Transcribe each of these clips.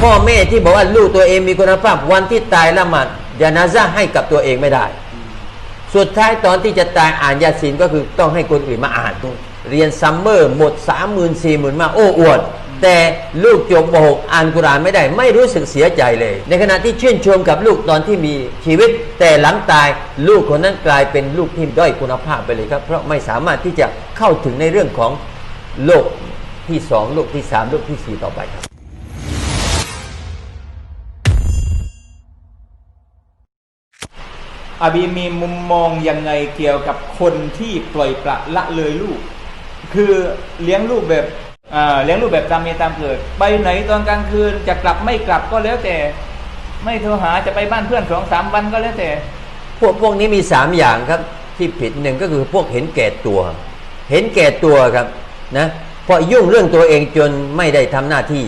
พ่อแม่ที่บอกว่าลูกตัวเองมีคุณภาพวันที่ตายละหมาดยานาซาให้กับตัวเองไม่ได้ สุดท้ายตอนที่จะตายอ่านยาซีนก็คือต้องให้คนอื่นมาอ่านเรียนซัมเมอร์หมดสามหมื่นสี่หมื่นมาโอ้อวด แต่ลูกจบมหกอ่านกุรานไม่ได้ ไม่รู้สึกเสียใจเลย ในขณะที่ชื่นชมกับลูกตอนที่มีชีวิต แต่หลังตายลูกคนนั้นกลายเป็นลูกที่ด้อยคุณภาพไปเลยครับ เพราะไม่สามารถที่จะเข้าถึงในเรื่องของโลกที่สองโลกที่สามโลกที่สี่ต่อไปครับ อาบีมีมุมมองยังไงเกี่ยวกับคนที่ปล่อยปละละเลยลูก คือเลี้ยงลูกแบบเลี้ยงลูกแบบตามเมียตามเกิด ไปไหนตอนกลางคืนจะกลับไม่กลับก็แล้วแต่ ไม่โทรหาจะไปบ้านเพื่อนสองสามวันก็แล้วแต่ พวกพวกนี้มีสามอย่างครับที่ผิดหนึ่งก็คือพวกเห็นแก่ตัว เห็นแก่ตัวครับนะเพราะยุ่งเรื่องตัวเองจนไม่ได้ทำหน้าที่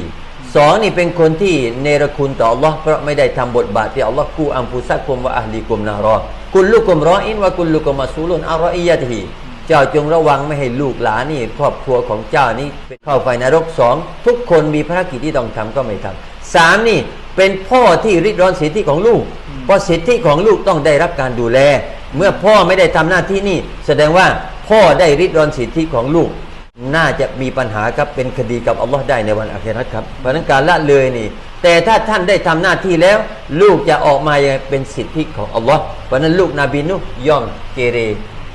สองนี่เป็นคนที่เนรคุณต่อ Allah เพราะไม่ได้ทำบทบาทที่ Allah กูอัมพุสักกุมวะอัลลีกุมนารอกุลลุกุมรออินวะกุลลุกุมมาซูลุนอารออียะทีเจ้าจงระวังไม่ให้ลูกหลานนี่ครอบครัวของเจ้านี่เข้าไฟนรกสองทุกคนมีภารกิจที่ต้องทำก็ไม่ทำสามนี่เป็นพ่อที่ริดรอนสิทธิของลูก เพราะสิทธิของลูกต้องได้รับการดูแล เมื่อพ่อไม่ได้ทำหน้าที่นี่ แสดงว่าพ่อได้ริดรอนสิทธิของลูก น่าจะมีปัญหาครับเป็นคดีกับอัลลอฮ์ได้ในวันอาคราครับเพราะนั้นการละเลยนี่ แต่ถ้าท่านได้ทำหน้าที่แล้ว ลูกจะออกมาเป็นสิทธิของอัลลอฮ์เพราะนั้นลูกนบีนุย่อมเกเร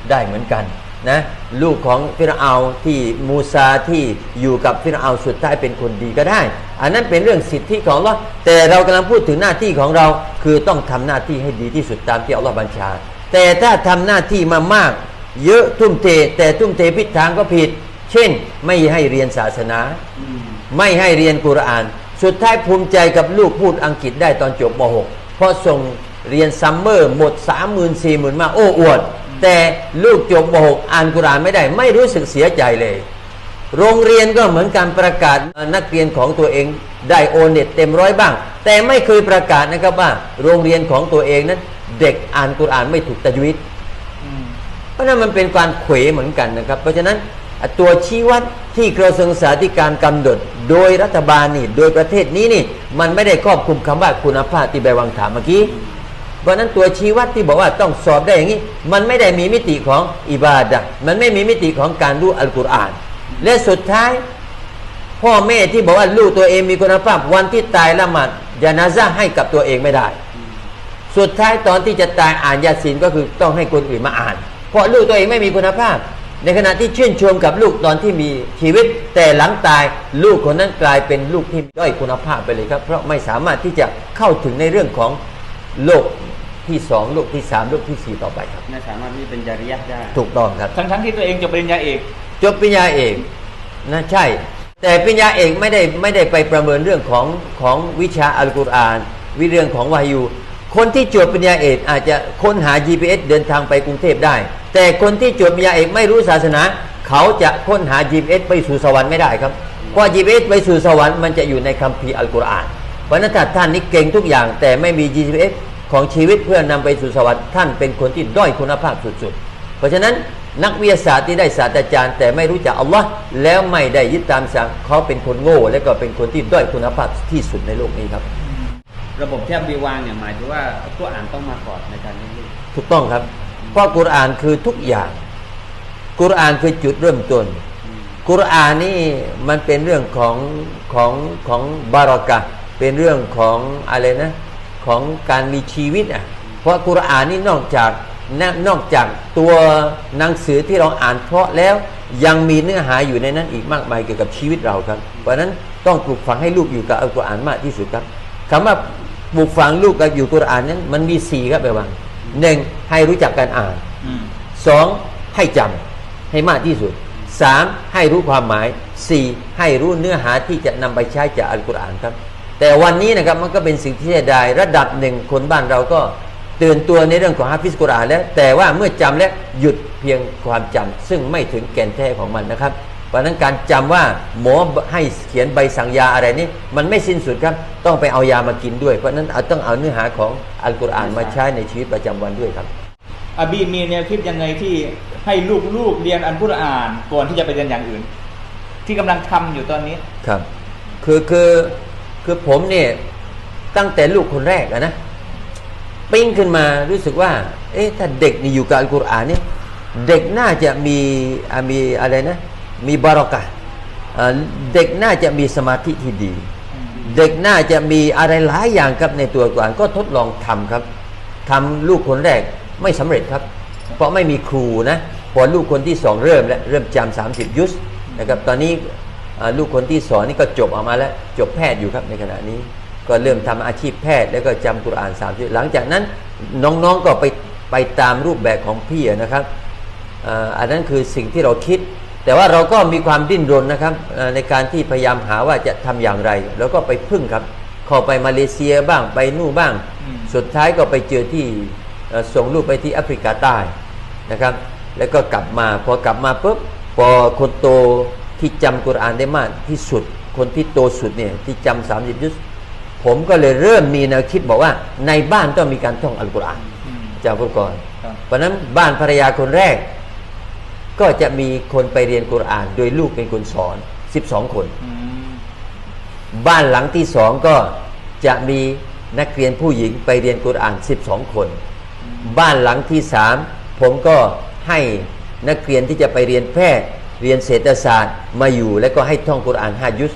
ได้เหมือนกันนะลูกของฟิรเอาที่มูซาที่อยู่กับฟิรเอาสุดท้ายเป็นคนดีก็ได้ อันนั้นเป็นเรื่องสิทธิของอัลลอฮ์แต่เรากำลังพูดถึงหน้าที่ของเราคือต้องทำหน้าที่ให้ดีที่สุดตามที่อัลลอฮ์บัญชา แต่ถ้าทำหน้าที่มามาก เยอะทุ่มเท แต่ทุ่มเทผิดทางก็ผิด เช่น ไม่ให้เรียนศาสนา ไม่ให้เรียนกุรอาน สุดท้ายภูมิใจกับลูกพูดอังกฤษได้ตอนจบม .6 เพราะส่งเรียนซัมเมอร์หมด 3 0 0 0 0 4 0 0 0 0 มาโอ้อวด แต่ลูกจบม .6 อ่านกุรอานไม่ได้ ไม่รู้สึกเสียใจเลย โรงเรียนก็เหมือนการประกาศนักเรียนของตัวเองได้โอเน็ตเต็มร้อยบ้าง แต่ไม่เคยประกาศนะครับว่า โรงเรียนของตัวเองนั้น เด็กอ่านกุรอานไม่ถูกตะจวิดเพราะนั้นมันเป็นการเขวเหมือนกันนะครับ เพราะฉะนั้นอะ ตัวชี้วัดที่กระทรวงศึกษาธิการกำหนด โดยรัฐบาลนี่โดยประเทศนี้นี่มันไม่ได้ครอบคลุมคำว่าคุณภาพที่ใบวังถามเมื่อกี้เพราะนั้นตัวชี้วัดที่บอกว่าต้องสอบได้อย่างนี้ มันไม่ได้มีมิติของอิบาดะมันไม่มีมิติของการรู้อัลกุรอาน และสุดท้าย พ่อแม่ที่บอกว่าลูกตัวเองมีคุณภาพวันที่ตายละหมาดยานาซาให้กับตัวเองไม่ได้ สุดท้ายตอนที่จะตายอ่านยาซีนก็คือต้องให้คนอื่นมาอ่าน เพราะลูกตัวเองไม่มีคุณภาพ ในขณะที่ชื่นชมกับลูกตอนที่มีชีวิต แต่หลังตายลูกคนนั้นกลายเป็นลูกที่ด้อยคุณภาพไปเลยครับ เพราะไม่สามารถที่จะเข้าถึงในเรื่องของโลกที่สองโลกที่สามโลกที่สี่ต่อไปครับไม่สามารถที่เป็นจริยะได้ ถูกต้องครับ ทั้งทั้งๆที่ตัวเองจบปริญญาเอกจบปริญญาเอกนะใช่ แต่ปริญญาเอกไม่ได้ไม่ได้ไปประเมินเรื่องของของวิชาอัลกุรอาน วิเรื่องของวายู คนที่จบปริญญาเอกอาจจะค้นหา GPS เดินทางไปกรุงเทพได้ แต่คนที่จบปริญญาเอกไม่รู้ศาสนา เขาจะค้นหา GPS ไปสู่สวรรค์ไม่ได้ครับเพราะ GPS ไปสู่สวรรค์มันจะอยู่ในคัมภีร์อัลกุรอานเพราะนั้นท่านนี้เก่งทุกอย่าง แต่ไม่มี GPS ของชีวิตเพื่อนำไปสู่สวรรค์ท่านเป็นคนที่ด้อยคุณภาพสุดๆ เพราะฉะนั้นนักวิทยาศาสตร์ที่ได้ศาสตราจารย์ แต่ไม่รู้จักอัลลอฮ์แล้วไม่ได้ยึดตามสั่งเขาเป็นคนโง่ และก็เป็นคนที่ด้อยคุณภาพที่สุดในโลกนี้ครับ ระบบแทบบีวางเนี่ยหมายถึงว่าตัวอ่านต้องมาก่อนในการเลี้ยงลูกถูกต้องครับ เพราะกุรอานคือทุกอย่าง กุรอานคือจุดเริ่มต้น กุรอานนี่มันเป็นเรื่องของของของบารอกะห์เป็นเรื่องของอะไรนะของการมีชีวิตอะ เพราะกุรอานนี่นอกจากนะนอกจากตัวหนังสือที่เราอ่านเพราะแล้วยังมีเนื้อหาอยู่ในนั้นอีกมากมายเกี่ยวกับชีวิตเราครับ เพราะฉะนั้นต้องปลูกฝังให้ลูกอยู่กับอัลกุรอานมากที่สุดครับ คำว่าปลูกฝังลูกกับอยู่กุรอานนั้น มันมีสี่ครับไปวังหนึ่งให้รู้จักการอ่านสองให้จำให้มากที่สุดสามให้รู้ความหมายสี่ให้รู้เนื้อหาที่จะนำไปใช้จากอัลกุรอานครับ แต่วันนี้นะครับมันก็เป็นสิ่งที่เสียดายระดับหนึ่งคนบ้านเราก็ตื่นตัวในเรื่องของฮาฟิสกุรอานแล้ว แต่ว่าเมื่อจำแล้วหยุดเพียงความจำซึ่งไม่ถึงแก่นแท้ของมันนะครับเพ ราะฉะนั้นการจำว่าหมอให้เขียนใบสั่งยาอะไรนี่มันไม่สิ้นสุดครับต้องไปเอายามากินด้วย เพราะฉะนั้นเอาต้องเอาเนื้อหาของอัลกุรอานมาใช้ในชีวิตประจำวันด้วยครับอาบีมีแนวคิดยังไงที่ให้ลูกๆเรียนอันกุรอานก่อนที่จะไปเรียนอย่างอื่น ที่กำลังทำอยู่ตอนนี้ครับ คือคือคือผมเนี่ยตั้งแต่ลูกคนแรกอะนะปิ้งขึ้นมารู้สึกว่า เอ๊ะถ้าเด็กนี่อยู่กับอัลกุรอานเนี่ยเด็กน่าจะมีอ่ามีอะไรนะ มีบารอกะห์อ่าเด็กน่าจะมีสมาธิที่ดี เด็กน่าจะมีอะไรหลายอย่างครับในตัวอัลกุรอานก็ทดลองทำครับทำลูกคนแรกไม่สำเร็จครับ เพราะไม่มีครูนะพอลูกคนที่สองเริ่มแล้วเริ่มจำสามสิบยุสนะครับตอนนี้อ่าลูกคนที่สองนี่ก็จบออกมาแล้วจบแพทย์อยู่ครับในขณะนี้ ก็เริ่มทำอาชีพแพทย์แล้วก็จำกุรอานสามสิบหลังจากนั้นน้องๆก็ไปไปตามรูปแบบของพี่อะนะครับอ่าอันนั้นคือสิ่งที่เราคิด แต่ว่าเราก็มีความดิ้นรนนะครับอ่าในการที่พยายามหาว่าจะทำอย่างไร แล้วก็ไปพึ่งครับเข้าไปมาเลเซียบ้างไปนู่นบ้างอืมสุดท้ายก็ไปเจอที่เอ่อส่งลูกไปที่แอฟริกาใต้นะครับ แล้วก็กลับมาพอกลับมาปุ๊บพอคนโตที่จำกุรอานได้มากที่สุด คนที่โตสุดเนี่ยที่จำสามสิบยุสผมก็เลยเริ่มมีแนวคิดบอกว่า ในบ้านต้องมีการท่องอัลกุรอานอืมจะพูดก่อนครับเพราะฉะนั้นบ้านภรรยาคนแรก ก็จะมีคนไปเรียนกุรอาน โดยลูกเป็นคนสอน 12 คนอืมบ้านหลังที่สองก็จะมีนักเรียนผู้หญิงไปเรียนกุรอาน 12 คน บ้านหลังที่สามผมก็ให้นักเรียนที่จะไปเรียนแพทย์ เรียนเศรษฐศาสตร์มาอยู่ แล้วก็ให้ท่องกุรอานฮายุส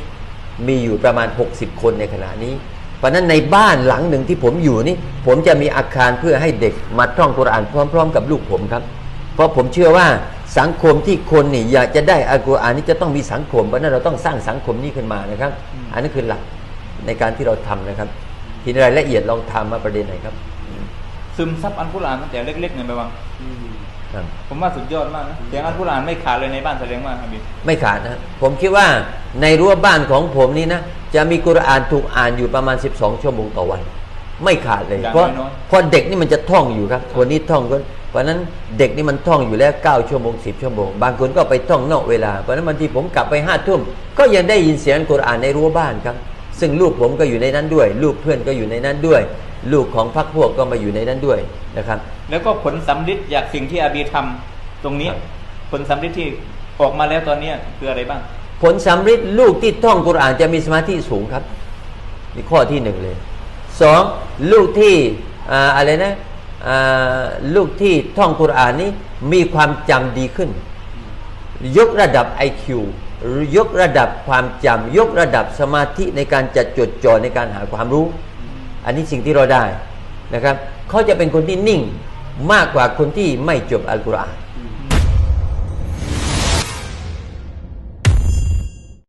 มีอยู่ประมาณ 60 คนในขณะนี้เพราะฉะนั้นในบ้านหลังหนึ่งที่ผมอยู่นี่ ผมจะมีอาคารเพื่อให้เด็กมาท่องกุรอานพร้อม ๆ กับลูกผมครับ เพราะผมเชื่อว่า สังคมที่คนนี่อยากจะได้อัลกุรอานนี่จะต้องมีสังคมเพราะฉะนั้นเราต้องสร้างสังคมนี้ขึ้นมานะครับ อันนั้นคือหลักในการที่เราทำนะครับ ทีนี้รายละเอียดลองทำมาประเด็นไหนครับ ซึมซับอัลกุรอานตั้งแต่เล็กๆเนี่ยไปวังครับผมว่าสุดยอดมากนะเสียงอัลกุรอานไม่ขาดเลยในบ้านแสดงว่าครับพี่ไม่ขาดนะผมคิดว่าในรั้วบ้านของผมนี่นะจะมีกุรอานถูกอ่านอยู่ประมาณ 12 ชั่วโมงต่อวัน ไม่ขาดเลยอย่างเพราะน้อยเพราะเด็กนี่มันจะท่องอยู่ครับคนนี้ท่องก็ เพราะฉะนั้นเด็กนี่มันท่องอยู่แล้ว 9 ชั่วโมง 10 ชั่วโมง บางคนก็ไปท่องนอกเวลา เพราะฉะนั้นบางทีผมกลับไปห้าทุ่มก็ยังได้ยินเสียงกุรอานในรั้วบ้านครับ ซึ่งลูกผมก็อยู่ในนั้นด้วย ลูกเพื่อนก็อยู่ในนั้นด้วย ลูกของพรรคพวกก็มาอยู่ในนั้นด้วยนะครับ แล้วก็ผลสำลิดจากสิ่งที่อาบีทำตรงนี้ครับผลสำลิดที่ออกมาแล้วตอนเนี้ยคืออะไรบ้าง ผลสำริดลูกที่ท่องกุรอานจะมีสมาธิสูงครับนี่ข้อที่หนึ่งเลยสองลูกที่อ่าอะไรนะอ่า ลูกที่ท่องกุรอานนี้มีความจำดีขึ้น ยกระดับ IQ ยกระดับความจำยกระดับสมาธิในการจัดจดจ่อในการหาความรู้ อันนี้สิ่งที่เราได้นะครับเขาจะเป็นคนที่นิ่งมากกว่าคนที่ไม่จบอัลกุรอาน